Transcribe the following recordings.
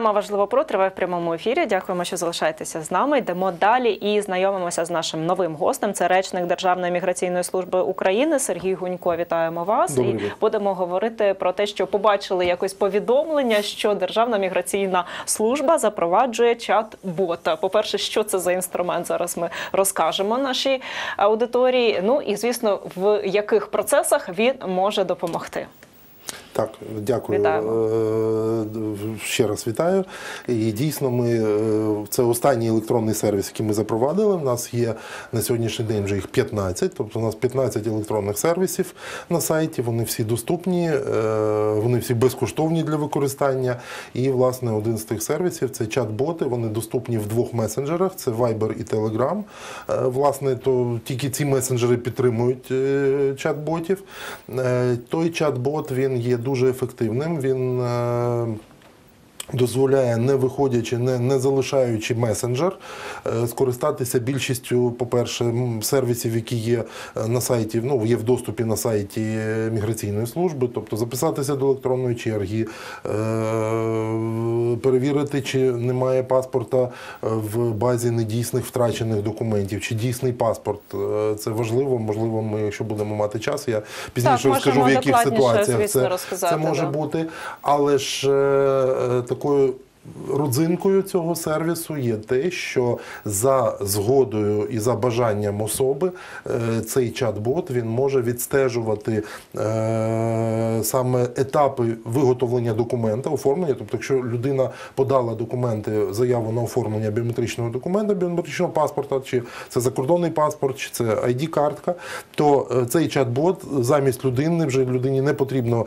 Програма важливо про триває в прямому ефірі. Дякуємо, що залишаєтеся з нами. Йдемо далі і знайомимося з нашим новим гостем. Це речник Державної міграційної служби України Сергій Гунько. Вітаємо вас і будемо говорити про те, що побачили якось повідомлення, що Державна міграційна служба запроваджує чат-бота. По перше, що це за інструмент? Зараз ми розкажемо нашій аудиторії. Ну і звісно, в яких процесах він може допомогти. Так, дякую. Вітаємо. Е, Ще раз вітаю. І дійсно, ми е, це останній електронний сервіс, який ми запровадили. У нас є на сьогоднішній день вже їх 15, тобто у нас 15 електронних сервісів на сайті. Вони всі доступні, е, вони всі безкоштовні для використання. І, власне, один з тих сервісів це чат-боти. Вони доступні в двох месенджерах: це Viber і Telegram. Власне, то тільки ці месенджери підтримують чат-ботів. Той чат-бот він є дуже ефективним. Він е, дозволяє, не виходячи, не, не залишаючи месенджер, е, скористатися більшістю, по-перше, сервісів, які є е, на сайті, ну, є в доступі на сайті міграційної служби, тобто записатися до електронної черги, е, перевірити, чи немає паспорта в базі недійсних втрачених документів, чи дійсний паспорт. Це важливо. Можливо, ми, якщо будемо мати час, я пізніше Так, розкажу, в яких ситуаціях це, це може да. бути. Але ж е, е, такою. Родзинкою цього сервісу є те, що за згодою і за бажанням особи е, цей чат-бот він може відстежувати е, саме етапи виготовлення документа, оформлення. Тобто, якщо людина подала документи, заяву на оформлення біометричного документа, біометричного паспорта, чи це закордонний паспорт, чи це ID-картка, то е, цей чат-бот замість людини вже людині не потрібно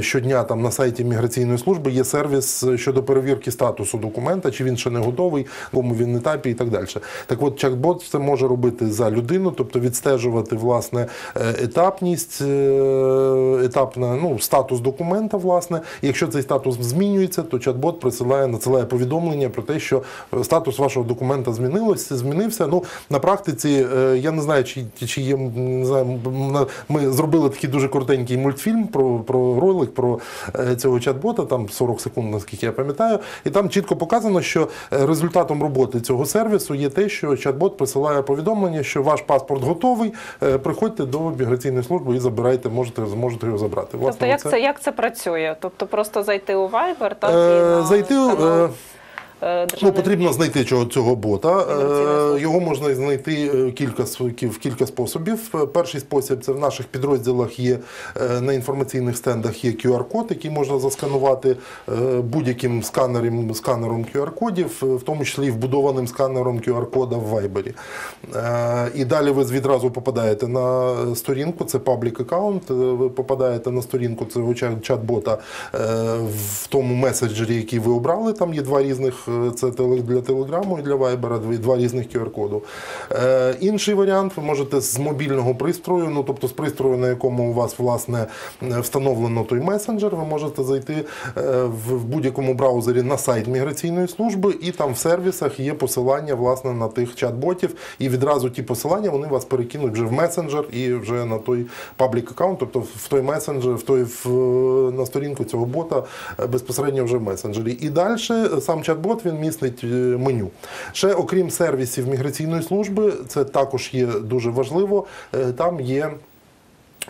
щодня там на сайті міграційної служби є сервіс щодо перевірки статусу документа, чи він ще не готовий, в якому він етапі і так далі. Так от чат-бот це може робити за людину, тобто відстежувати власне е, етапність, е, етапна, ну, статус документа, власне. Якщо цей статус змінюється, то чат-бот присилає, надсилає повідомлення про те, що е, статус вашого документа змінилось, змінився. Ну, на практиці я не знаю, чи, чи є не знаю, ми зробили такий дуже коротенький мультфільм про, про ролик про цього чат-бота, там 40 секунд, наскільки я пам'ятаю, і там чітко показано, що е, результатом роботи цього сервісу є те, що чат-бот присилає повідомлення, що ваш паспорт готовий. е, Приходьте до міграційної служби і забирайте, можете зможете його забрати. Тобто, як це як це працює? Тобто, просто зайти у Viber, так Е, і на зайти, е, е, Ну, потрібно знайти цього, цього бота. Е. Його можна знайти е, кілька, в кілька способів. Перший спосіб це в наших підрозділах є на інформаційних стендах є QR-код, який можна засканувати будь-яким сканером, сканером QR-кодів, в тому числі і вбудованим сканером QR-кода в Viber. І далі ви відразу попадаєте на сторінку, це паблік аккаунт. Ви попадаєте на сторінку цього чат- чат-бота в тому меседжері, який ви обрали. Там є два різних, це для Телеграму і для Вайбера, два різних QR-коду. Е, Інший варіант ви можете з мобільного пристрою, ну тобто з пристрою, на якому у вас власне е, встановлено той месенджер, ви можете зайти е, в будь-якому браузері на сайт міграційної служби, і там в сервісах є посилання власне на тих чат-ботів, і відразу ті посилання вони вас перекинуть вже в месенджер і вже на той паблік аккаунт, тобто в той месенджер, в той в, на сторінку цього бота е, безпосередньо вже в месенджері. І далі сам чат-бот він містить е, меню. Ще окрім сервісів міграційної служби, це також є дуже важливо. е, Там є.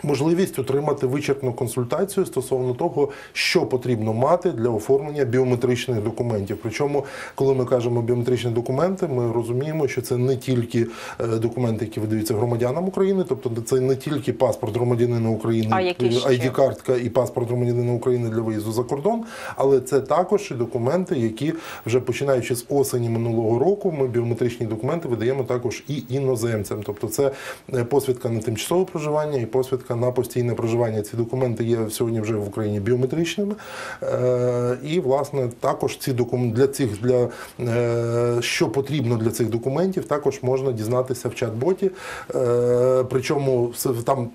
Можливість отримати вичерпну консультацію стосовно того, що потрібно мати для оформлення біометричних документів. Причому, коли ми кажемо біометричні документи, ми розуміємо, що це не тільки е, документи, які видаються громадянам України, тобто це не тільки паспорт громадянина України? ID картка і паспорт громадянина України для виїзду за кордон, але це також і документи, які вже починаючи з осені минулого року, ми біометричні документи видаємо також і іноземцям. Тобто це е, посвідка на тимчасове проживання і посвідка на постійне проживання. Ці документи є сьогодні вже в Україні біометричними. Е, І власне також ці документи для цих для е, що потрібно для цих документів, також можна дізнатися в чат-боті. Е, Причому там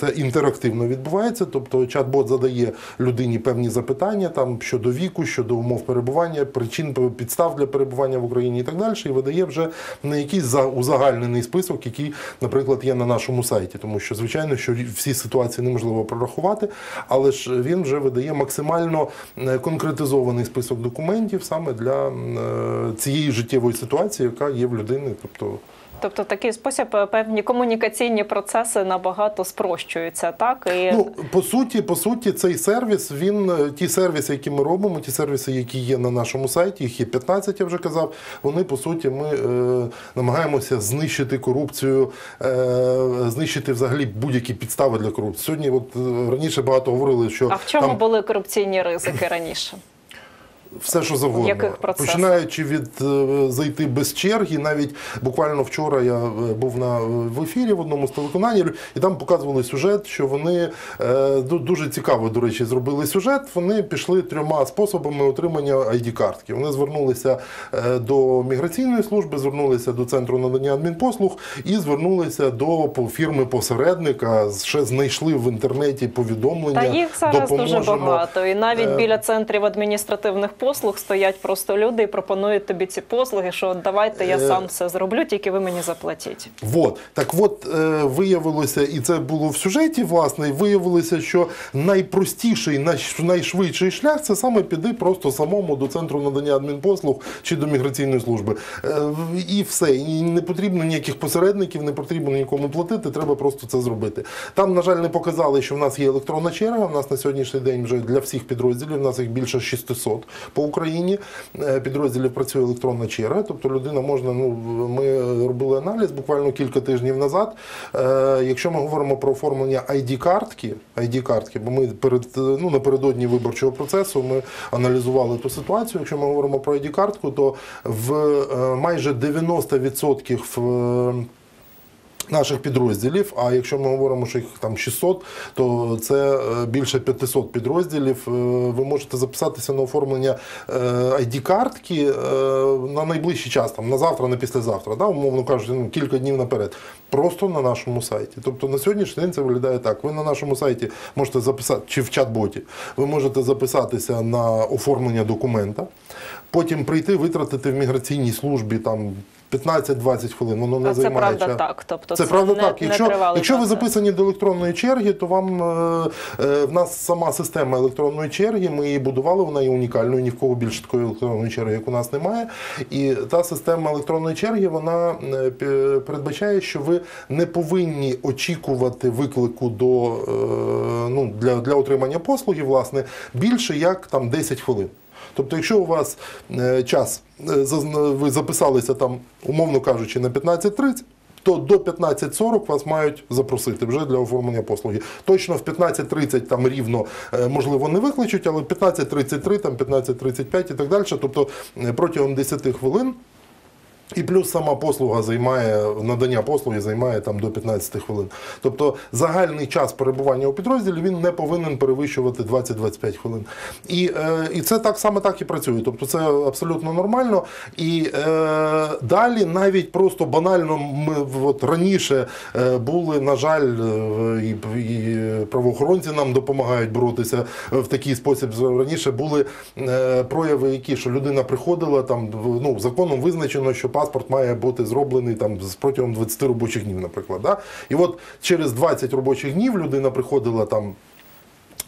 це інтерактивно відбувається. Тобто чат-бот задає людині певні запитання там щодо віку, щодо умов перебування, причин підстав для перебування в Україні і так далі, і видає вже не якийсь узагальнений список, який, наприклад, є на нашому сайті. Тому що, звичайно, що всі ситуації неможливо прорахувати, але ж він вже видає максимально е, конкретизований список документів саме для е, цієї життєвої ситуації, яка є в людини. Тобто Тобто, в такий спосіб е, певні комунікаційні процеси набагато спрощуються, так і Ну, по суті, по суті, цей сервіс, він е, ті сервіси, які ми робимо, ті сервіси, які є на нашому сайті, їх є 15, я вже казав. Вони по суті, ми е, намагаємося знищити корупцію, е, знищити взагалі будь-які підстави для корупції. Сьогодні, от е, раніше багато говорили, що а в чому там були корупційні ризики раніше? Все, що завгодно. Яких процесах? Починаючи від е, зайти без черги, навіть буквально вчора я е, був на в ефірі в одному з телеканалів, і там показували сюжет, що вони е, дуже цікаво, до речі, зробили сюжет. Вони пішли трьома способами отримання id картки Вони звернулися е, до міграційної служби, звернулися до центру надання адмінпослуг і звернулися до фірми посередника. Ще знайшли в інтернеті повідомлення. Та їх зараз дуже багато. І навіть Е, біля центрів адміністративних послуг стоять просто люди і пропонують тобі ці послуги, що давайте я Е, сам все зроблю, тільки ви мені заплатіть. Вот. Так от е, виявилося, і це було в сюжеті, власне, виявилося, що найпростіший, найш- найшвидший шлях це саме піти просто самому до центру надання адмінпослуг чи до міграційної служби. Е, і все. І не потрібно ніяких посередників, не потрібно нікому платити, треба просто це зробити. Там, на жаль, не показали, що в нас є електронна черга. У нас на сьогоднішній день вже для всіх підрозділів, у нас їх більше 600 по Україні. Е, Підрозділів працює електронна черга. Тобто людина можна, ну ми робили аналіз буквально кілька тижнів назад. Е, Якщо ми говоримо про оформлення ID-картки, ID-картки, бо ми перед ну напередодні виборчого процесу ми аналізували ту ситуацію. Якщо ми говоримо про ID-картку, то в е, майже 90% в е, наших підрозділів. А якщо ми говоримо, що їх там 600, то це е, більше 500 підрозділів. Е, Ви можете записатися на оформлення id картки на найближчий час, там на завтра, на післязавтра, да, умовно кажучи, ну, кілька днів наперед. Просто на нашому сайті. Тобто на сьогоднішній день це виглядає так. Ви на нашому сайті можете записати, чи в чат-боті, ви можете записатися на оформлення документа, потім прийти, витратити в міграційній службі там 15-20 хвилин. Воно не А це правда час. так. Тобто Це правда не, так. Якщо, тривалий якщо ви записані до електронної черги, то вам е, е, в нас сама система електронної черги. Ми її будували, вона є унікальною. Ні в кого більше такої електронної черги, як у нас немає. І та система електронної черги вона е, передбачає, що ви не повинні очікувати виклику до е, ну для, для отримання послуги, власне, більше як там 10 хвилин. Тобто, якщо у вас е, час, е, ви записалися там, умовно кажучи, на 15.30, то до 15.40 вас мають запросити вже для оформлення послуги. Точно в 15.30 там рівно е, можливо не викличуть, але 15.33, там 15.35 і так далі. Тобто протягом 10 хвилин. І плюс сама послуга займає надання послуги займає там до 15 хвилин. Тобто загальний час перебування у підрозділі він не повинен перевищувати 20-25 хвилин. І, е, і це так саме так і працює. Тобто це абсолютно нормально. І е, далі навіть просто банально ми от раніше е, були, на жаль, е, і, і правоохоронці нам допомагають боротися в такий спосіб. Раніше були прояви, які що людина приходила там, ну законом визначено, що паспорт має бути зроблений там протягом 20 робочих днів, наприклад. Да? І от через 20 робочих днів людина приходила там.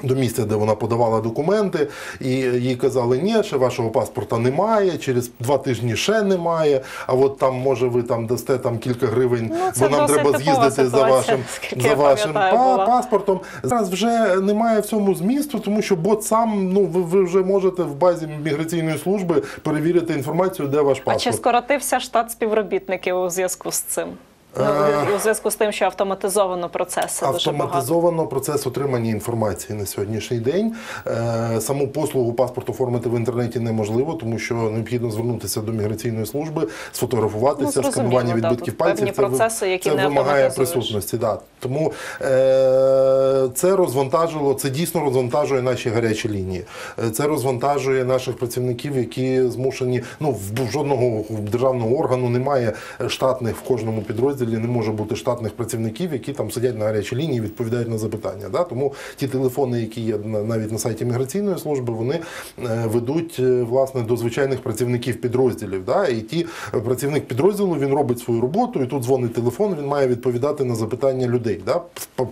До місця, де вона подавала документи, і їй казали, ні, ще вашого паспорта немає, через два тижні ще немає. А от там, може, ви там дасте там кілька гривень, Ну, бо нам треба з'їздити за вашим, за вашим па- паспортом. Зараз вже немає в цьому змісту, тому що бот сам, ну ви, ви вже можете в базі міграційної служби перевірити інформацію, де ваш А чи скоротився штат співробітників у зв'язку з цим? Ну, у зв'язку з тим, що автоматизовано дуже багато. Автоматизовано процес отримання інформації на сьогоднішній день. Е, Саму послугу паспорт оформити в інтернеті неможливо, тому що необхідно звернутися до міграційної служби, Ну, сфотографуватися, зрозуміло, сканування да, відбитків пальців. Це, процеси, які це не вимагає присутності. Да. Тому е, це розвантажило, це дійсно розвантажує наші гарячі лінії. Е, Це розвантажує наших працівників, які змушені. Ну в жодного державного органу немає штатних в кожному підрозділі підрозділі не може бути штатних працівників, які там сидять на гарячій лінії і відповідають на запитання. Да? Тому ті телефони, які є на- навіть на сайті міграційної служби, вони е, ведуть е, власне до звичайних працівників підрозділів. Да? І ті е, працівник підрозділу він робить свою роботу, і тут дзвонить телефон. Він має відповідати на запитання людей, да?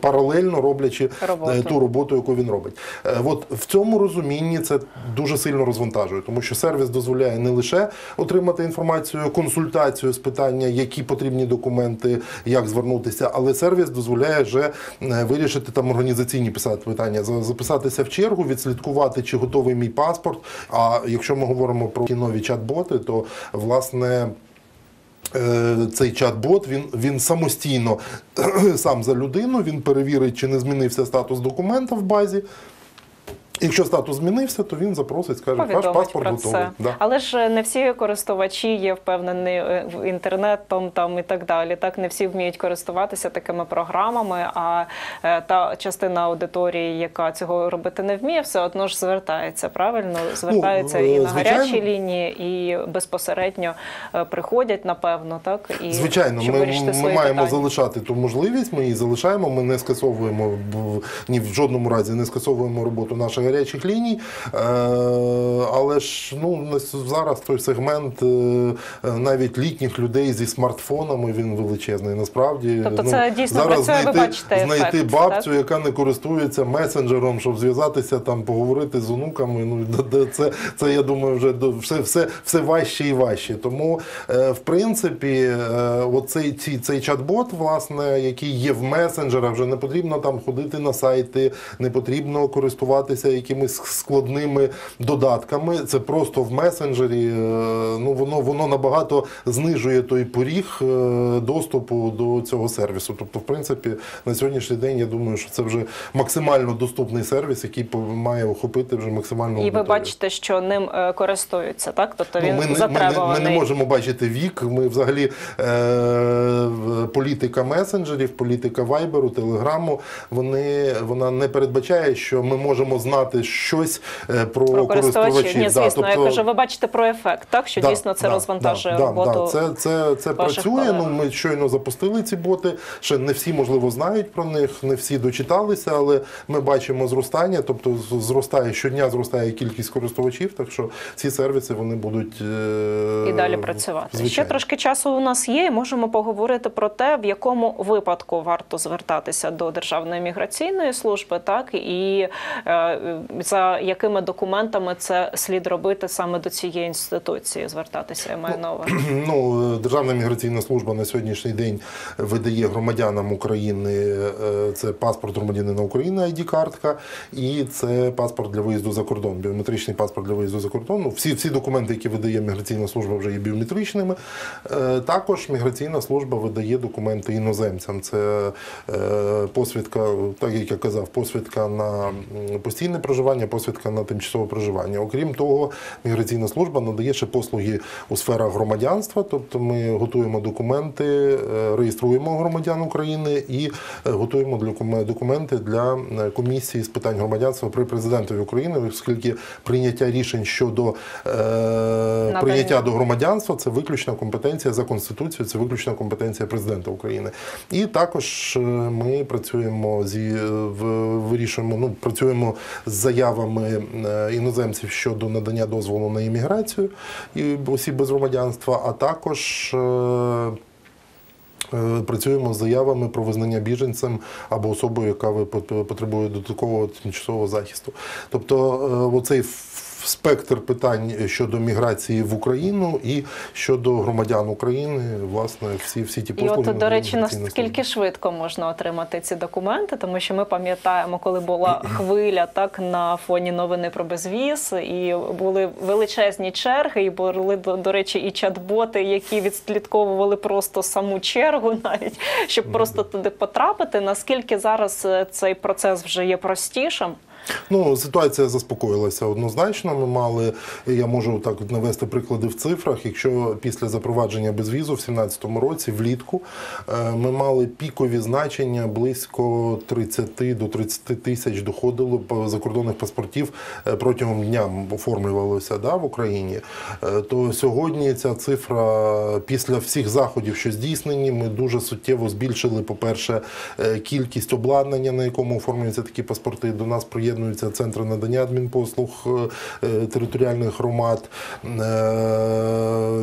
Паралельно роблячи Роботу. ту роботу, яку він робить. От в цьому розумінні це дуже сильно розвантажує, тому що сервіс дозволяє не лише отримати інформацію, консультацію з питання, які потрібні документи, як звернутися, але сервіс дозволяє вже е, вирішити там організаційні писати питання, записатися в чергу, відслідкувати, чи готовий мій паспорт. А якщо ми говоримо про ті нові чат-боти, то власне. Е, Цей чат-бот він, він самостійно сам за людину, він перевірить, чи не змінився статус документа в базі. Якщо статус змінився, то він запросить, скаже, ваш паспорт про готовий. це. Да. Але ж не всі користувачі є впевнені е, в інтернетом там і так далі. Так не всі вміють користуватися такими програмами. А е, та частина аудиторії, яка цього робити не вміє, все одно ж звертається. Правильно звертаються е, і на звичайно. гарячі лінії, і безпосередньо приходять, напевно, так і Звичайно, щоб ми, ми свої маємо питання. залишати ту можливість, ми її залишаємо, ми не скасовуємо ні в жодному разі не скасовуємо роботу наших гарячих ліній. Е, але ж ну, зараз той сегмент е, навіть літніх людей зі смартфонами він величезний. Насправді Тобто ну, це дійсно зараз працює, ви знайти, бачите знайти ефект, бабцю, так? яка не користується месенджером, щоб зв'язатися там, поговорити з онуками. Ну це, це я думаю, вже все, все, все важче і важче. Тому, е, в принципі, оцей ці, цей чат-бот, власне, який є в месенджерах, вже не потрібно там ходити на сайти, не потрібно користуватися якимись складними додатками. Це просто в месенджері. е, Ну воно воно набагато знижує той поріг е, доступу до цього сервісу. Тобто, в принципі, на сьогоднішній день я думаю, що це вже максимально доступний сервіс, який має охопити вже максимально. І ви бачите, що ним е, користуються, так? Тобто він Ну, ми, не, ми, ми не можемо бачити вік. Ми взагалі е, політика месенджерів, політика вайберу, телеграму. Вони вона не передбачає, що ми можемо знати щось е, про, Про користувачів. Ні, звісно, Да, я тобто- кажу, ви бачите про ефект, так? Що Да, дійсно це да, розвантажує да, роботу. Да, це це, це працює. колег. Ну ми щойно запустили ці боти. Ще не всі можливо знають про них, не всі дочиталися, але ми бачимо зростання. Тобто зростає щодня, зростає кількість користувачів. Так що ці сервіси вони будуть е, І далі працювати. Ще трошки часу у нас є. і Можемо поговорити про те, в якому випадку варто звертатися до Державної міграційної служби, так і е, за якими документами це слід робити саме до цієї інституції. Звертатися я маю на увазі. Ну, Державна міграційна служба на сьогоднішній день видає громадянам України е, це паспорт громадянина України, ID-картка, і це паспорт для виїзду за кордон, біометричний паспорт для виїзду за кордон. Ну, всі, всі документи, які видає міграційна служба, вже є біометричними. Е, Також міграційна служба видає документи іноземцям. Це е, посвідка, так як я казав, посвідка на постійне проживання, посвідка на тимчасове проживання. Окрім того, міграційна служба надає ще послуги у сферах громадянства, тобто ми готуємо документи, е, реєструємо громадян України і е, готуємо для- документи для е, комісії з питань громадянства при президентові України, оскільки прийняття рішень щодо е, прийняття до громадянства це виключна компетенція за конституцією, це виключна компетенція президента України. І також ми працюємо зі в- вирішуємо, ну працюємо з заявами е, іноземців щодо надання дозволу на імміграцію і осіб без громадянства, а також. е, Е, Працюємо з заявами про визнання біженцем або особою, яка потребує додаткового тимчасового захисту. Тобто, оцей спектр питань щодо міграції в Україну і щодо громадян України, власне, всі, всі ті І от, до речі, наскільки швидко можна отримати ці документи, тому що ми пам'ятаємо, коли була хвиля так на фоні новини про безвіз, і були величезні черги, і були до, до речі, і чат-боти, які відслідковували просто саму чергу, навіть щоб просто туди потрапити. Наскільки зараз е, цей процес вже є простішим? Ну, ситуація заспокоїлася однозначно. Ми мали, я можу так навести приклади в цифрах. Якщо після запровадження безвізу в 2017 році, влітку, е, ми мали пікові значення близько 30 до 30 тисяч доходило закордонних паспортів е, протягом дня оформлювалося да, в Україні, е, то сьогодні ця цифра після всіх заходів, що здійснені, ми дуже суттєво збільшили, по-перше, е, кількість обладнання, на якому оформлюються такі паспорти. До нас приєднуються центри надання адмінпослуг е, е, територіальних громад, е,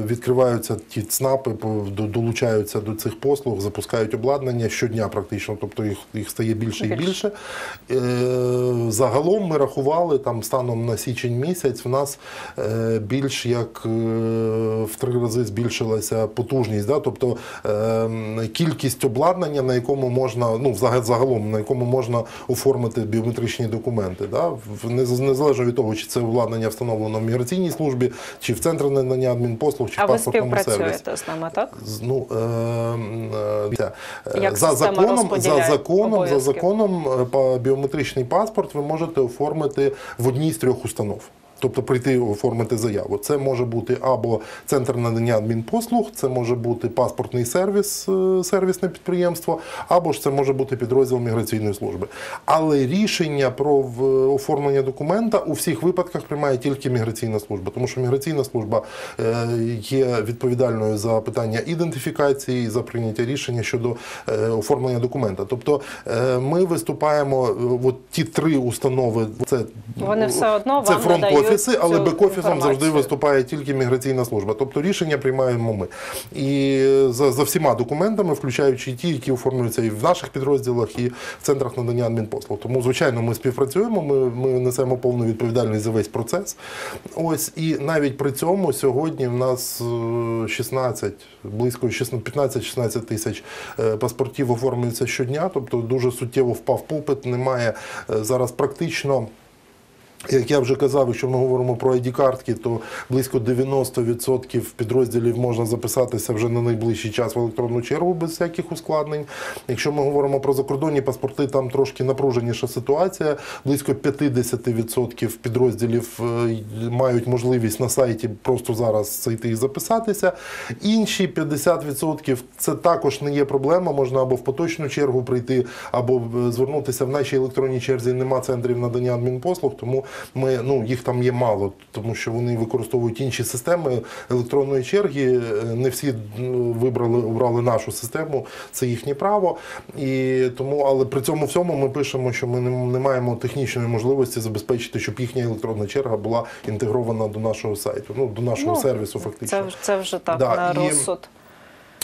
відкриваються ті ЦНАПи, долучаються до цих послуг, запускають обладнання щодня практично, тобто їх, їх стає більше і Більше. Загалом ми рахували там станом на січень місяць. В нас більш як в три рази збільшилася потужність, да? тобто кількість обладнання, на якому можна, ну загалом на якому можна оформити біометричні документи. Да? Незалежно від того, чи це обладнання встановлено в міграційній службі, чи в центр надання адмінпослуг, чи А в паспортному сервісі. співпрацюєте з нами, так? Ну, е, е, е, Як за законом, за законом, за законом, е, біометричний паспорт ви можете оформити в одній з трьох установ. Тобто прийти оформити заяву. Це може бути або центр надання адмінпослуг, це може бути паспортний сервіс, е, сервісне підприємство, або ж це може бути підрозділ міграційної служби. Але рішення про оформлення документа у всіх випадках приймає тільки міграційна служба, тому що міграційна служба е, є відповідальною за питання ідентифікації, за прийняття рішення щодо е, оформлення документа. Тобто е, ми виступаємо, е, от ті три установи, це Вони все одно це вам фронт офіси, але бек-офісом завжди виступає тільки міграційна служба. Тобто рішення приймаємо ми. І за, за всіма документами, включаючи ті, які оформлюються і в наших підрозділах, і в центрах надання адмінпослуг. Тому, звичайно, ми співпрацюємо, ми, ми несемо повну відповідальність за весь процес. Ось і навіть при цьому сьогодні в нас е, 16, близько 15-16 тисяч е, паспортів оформлюється щодня, тобто дуже суттєво впав попит. Немає е, зараз практично. Як я вже казав, якщо ми говоримо про ID-картки, то близько 90% підрозділів можна записатися вже на найближчий час в електронну чергу без всяких ускладнень. Якщо ми говоримо про закордонні паспорти, там трошки напруженіша ситуація. Близько 50% підрозділів е, мають можливість на сайті просто зараз зайти і записатися. Інші 50% це також не є проблема. Можна або в поточну чергу прийти, або е, звернутися в нашій електронній черзі. Нема центрів надання адмінпослуг, тому ми ну їх там є мало, тому що вони використовують інші системи електронної черги. Е, Не всі вибрали обрали нашу систему, це їхнє право. І тому, але при цьому всьому ми пишемо, що ми не, не маємо технічної можливості забезпечити, щоб їхня електронна черга була інтегрована до нашого сайту, ну до нашого Ну, сервісу, фактично. Це, це вже так Да, на розсуд. І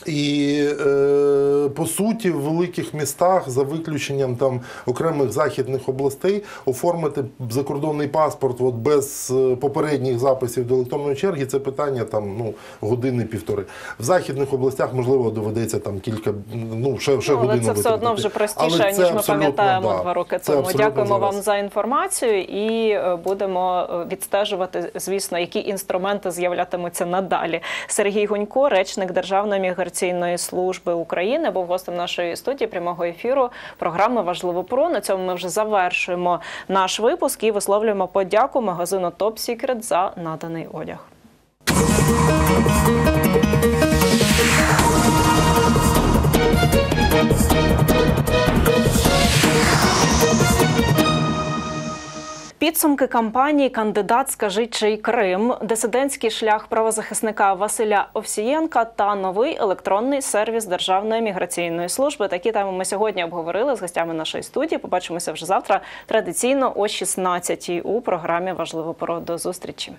е, по суті, в великих містах, за виключенням там окремих західних областей, оформити закордонний паспорт от без е, попередніх записів до електронної черги це питання там ну години-півтори. В західних областях можливо доведеться там кілька ну ще, ще Ну, але це все одно вже простіше, Але ніж ми пам'ятаємо да, два роки тому. Дякуємо зараз. вам за інформацію і е, будемо е, відстежувати, звісно, які інструменти з'являтимуться надалі. Сергій Гунько, речник Державної міграційної служби України, був гостем нашої студії прямого ефіру програми Важливо про на цьому ми вже завершуємо наш випуск і висловлюємо подяку магазину Топ Сікрет за наданий одяг. Підсумки кампанії Кандидат скажи чий Крим, дисидентський шлях правозахисника Василя Овсієнка та новий електронний сервіс Державної міграційної служби. Такі теми ми сьогодні обговорили з гостями нашої студії. Побачимося вже завтра. Традиційно о 16-й у програмі Важливо про до зустрічі.